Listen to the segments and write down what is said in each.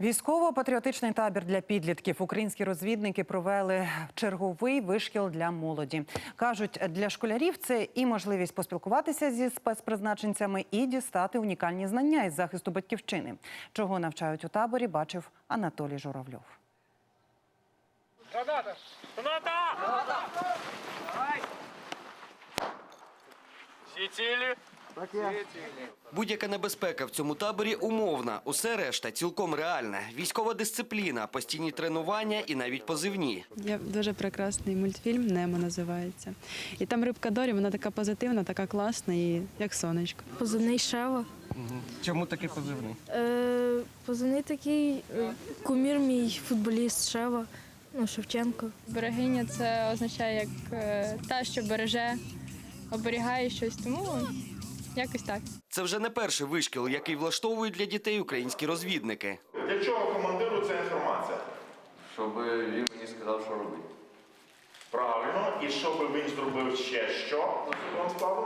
Військово-патріотичний табір для підлітків українські розвідники провели черговий вишкіл для молоді. кажуть, для школярів це і можливість поспілкуватися зі спецпризначенцями, і дістати унікальні знання із захисту батьківщини. Чого навчають у таборі, бачив Анатолій Журавльов. Граната! Граната! Всі цілі? Будь-яка небезпека в цьому таборі умовна. Усе решта цілком реальне. Військова дисципліна, постійні тренування і навіть позивні. Є дуже прекрасний мультфільм Немо називається. І там рибка Дорі, вона така позитивна, така класна і як сонечко. Позивний Шева. Чому такий позивний? Е, позивний такий е, кумір мій футболіст Шева, ну, Шевченко. Берегиня це означає як е, та, що береже, оберігає щось, тому якось так. Це вже не перший вишкіл, який влаштовують для дітей українські розвідники. Для чого командиру ця інформація? щоб він мені сказав, що робити. Правильно, і щоб він зробив ще що з особовим складом?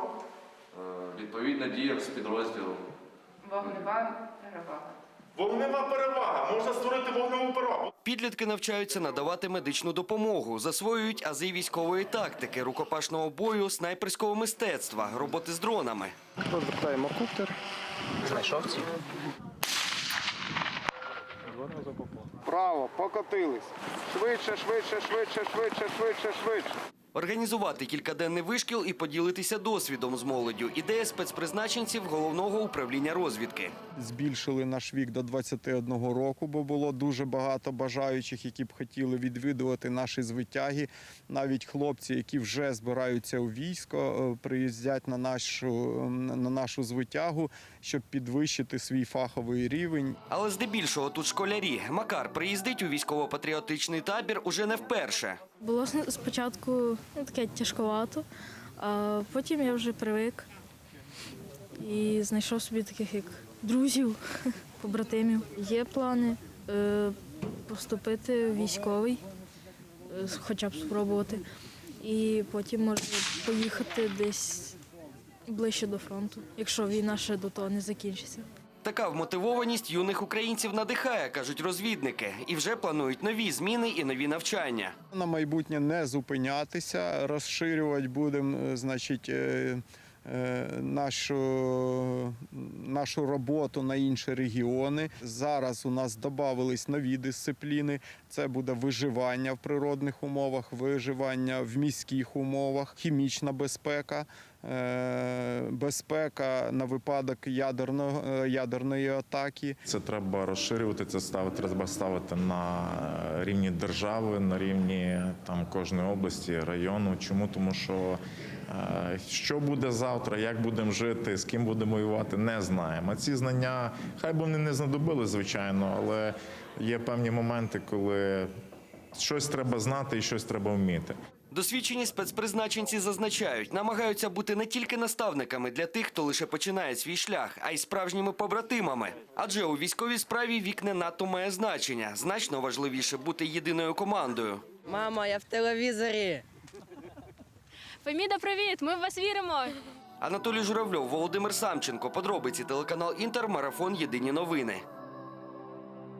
Е, Відповідно діяв з підрозділом. Вогнева перевага. Вогнева перевага. Можна створити вогневу перевагу. Підлітки навчаються надавати медичну допомогу, засвоюють ази військової тактики, рукопашного бою, снайперського мистецтва, роботи з дронами. Розвертаємо куптер. Право, покотились. Швидше, швидше, швидше, швидше, швидше, швидше. Організувати кількаденний вишкіл і поділитися досвідом з молоддю. Ідея спецпризначенців головного управління розвідки. Збільшили наш вік до 21 року, бо було дуже багато бажаючих, які б хотіли відвідувати наші звитяги. Навіть хлопці, які вже збираються у військо, е, приїздять на нашу, на нашу звитягу, щоб підвищити свій фаховий рівень. Але здебільшого тут школярі. Макар приїздить у військово-патріотичний табір уже не вперше. Було спочатку ну, таке тяжковато, а потім я вже привик і знайшов собі таких як друзів, побратимів. Є плани е, поступити в військовий, е, хоча б спробувати, і потім може поїхати десь ближче до фронту, якщо війна ще до того не закінчиться. Така вмотивованість юних українців надихає, кажуть розвідники, і вже планують нові зміни і нові навчання. На майбутнє не зупинятися, розширювати будемо, е, значить. Е, Нашу, нашу роботу на інші регіони. Зараз у нас додавались нові дисципліни. Це буде виживання в природних умовах, виживання в міських умовах, хімічна безпека, е, безпека на випадок ядерного, е, ядерної атаки. Це треба розширювати, це ставити, треба ставити на рівні держави, на рівні там кожної області, району. Чому? Тому що що буде завтра, як будемо жити, з ким будемо воювати, не знаємо. А ці знання, хай би вони не знадобили, звичайно, але є певні моменти, коли щось треба знати і щось треба вміти. Досвідчені спецпризначенці зазначають, намагаються бути не тільки наставниками для тих, хто лише починає свій шлях, а й справжніми побратимами. Адже у військовій справі вік не надто має значення. Значно важливіше бути єдиною командою. Мама, я в телевізорі. Феміда, привіт! Ми в вас віримо! Анатолій Журавльов, Володимир Самченко. Подробиці телеканал Інтер. Марафон. Єдині новини.